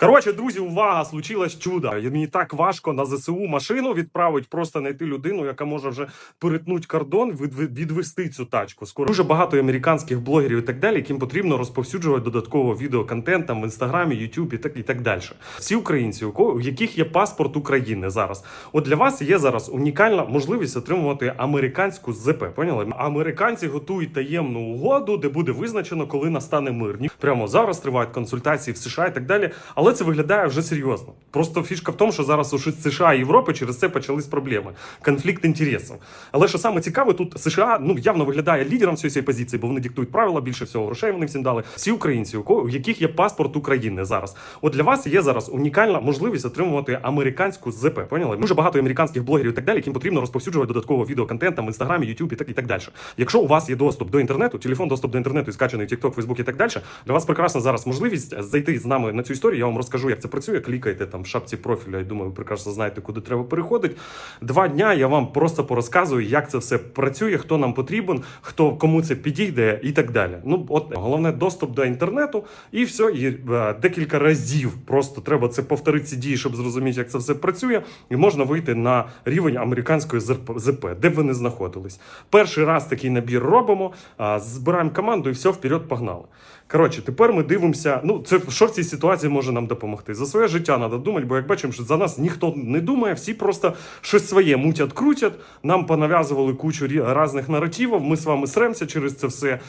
Коротше, друзі, увага! Случилось чудо. Мені так важко на ЗСУ машину відправити, просто знайти людину, яка може вже перетнути кордон, від- відвести цю тачку. Скоро дуже багато американських блогерів і так далі, яким потрібно розповсюджувати додатково відеоконтент там в інстаграмі, Ютубі так і так далі. Всі українці, у яких є паспорт України зараз. От для вас є зараз унікальна можливість отримувати американську ЗП. Поняли? Американці готують таємну угоду, де буде визначено, коли настане мир. Прямо зараз тривають консультації в США і так далі. Але це виглядає вже серйозно. Просто фішка в тому, що зараз у США і Європи через це почались проблеми. Конфлікт інтересів. Але що саме цікаве, тут США ну явно виглядає лідером цієї позиції, бо вони диктують правила більше всього грошей. Вони всім дали. Всі українці, у яких є паспорт України зараз. От для вас є зараз унікальна можливість отримувати американську ЗП. Поняли? Дуже багато американських блогерів і так далі, яким потрібно розповсюджувати додатково відеоконтент там в інстаграмі, Ютубі так і так далі. Якщо у вас є доступ до інтернету, телефон, доступ до інтернету і скачаний TikTok, Facebook і так далі, для вас прекрасна зараз можливість зайти з нами на цю історію. Я вам розкажу, як це працює. Клікайте там в шапці профіля. Я думаю, ви прекрасно знаєте, куди треба переходити. Два дня я вам просто порозказую, як це все працює, хто нам потрібен, хто кому це підійде і так далі. Ну от головне доступ до інтернету, і все. І е, декілька разів просто треба це повторити ці дії, щоб зрозуміти, як це все працює, і можна вийти на рівень американської ЗП, де б ви не знаходились. Перший раз такий набір робимо, збираємо команду і все, вперед погнали. Коротше, тепер ми дивимося. Ну, це що в цій ситуації може нам допомогти. За своє життя треба думати, бо як бачимо, що за нас ніхто не думає, всі просто щось своє мутять, крутять. Нам понав'язували кучу різних наративів. Ми з вами сремся через це все.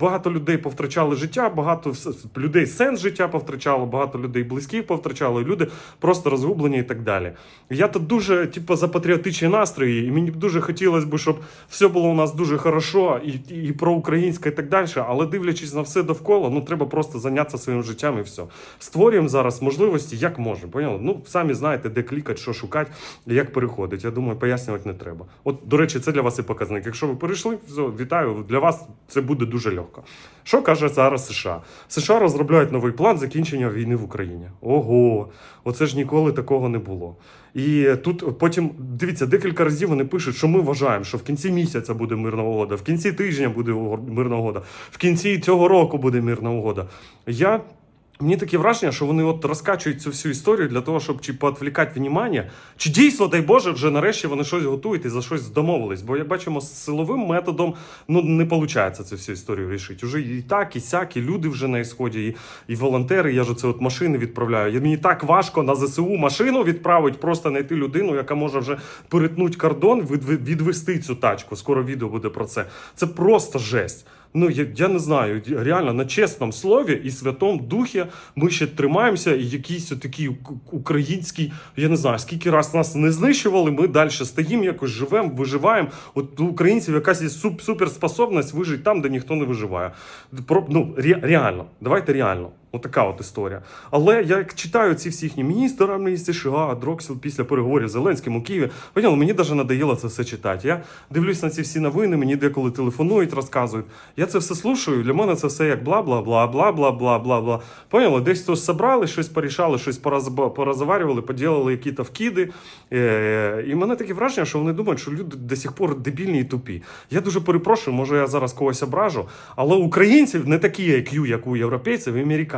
Багато людей повтрачали життя, багато людей сенс життя повтрачало, багато людей близьких повтрачало, люди просто розгублені і так далі. Я тут дуже, типу, за патріотичні настрої, і мені б дуже хотілося б, щоб все було у нас дуже хорошо і, і проукраїнське, і так далі. Але дивлячись на все довкола, ну треба просто зайнятися своїм життям і все. Створюємо зараз можливості, як можемо. Поняли? Ну, самі знаєте, де клікати, що шукати, як переходити. Я думаю, пояснювати не треба. От, до речі, це для вас і показник. Якщо ви перейшли, все, вітаю. Для вас це буде дуже легко. Що каже зараз США? США розробляють новий план закінчення війни в Україні. Ого, оце ж ніколи такого не було. І тут потім дивіться, декілька разів вони пишуть, що ми вважаємо, що в кінці місяця буде мирна угода, в кінці тижня буде мирна угода, в кінці цього року буде мирна угода. Я Мені таке враження, що вони от розкачують цю всю історію для того, щоб чи поотвлікати внимання, чи дійсно, дай Боже, вже нарешті вони щось готують і за щось домовились. Бо як бачимо, з силовим методом ну не виходить цю всю історію рішити. Уже і так, і сяк, і люди вже на ісході, і, і волонтери. Я ж оце от машини відправляю. І Мені так важко на ЗСУ машину відправити, просто знайти людину, яка може вже перетнути кордон, від, відвести цю тачку. Скоро відео буде про це. Це просто жесть. Ну, я, я не знаю, реально на чесному слові і святому духі ми ще тримаємося, і якийсь такий український, я не знаю, скільки раз нас не знищували, ми далі стоїмо, якось живемо, виживаємо. От у українців якась є суп, суперспособність вижити там, де ніхто не виживає. Про, ну, ре, реально, давайте реально. Отака от історія. Але я як читаю ці всі їхні міністра, міністр США, Дроксіл після переговорів з Зеленським у Києві. Поняли, мені навіть надоїло це все читати. Я дивлюсь на ці всі новини, мені деколи телефонують, розказують. Я це все слушаю. Для мене це все як бла, бла, бла, бла, бла, бла, бла, бла. Поняли, десь хтось зібрали, щось порішали, щось пораз порозварювали, поділили якісь вкиди. Е, і мене таке враження, що вони думають, що люди до сих пор дебільні і тупі. Я дуже перепрошую, може я зараз когось ображу, але українців не такі IQ, як у європейців і американців.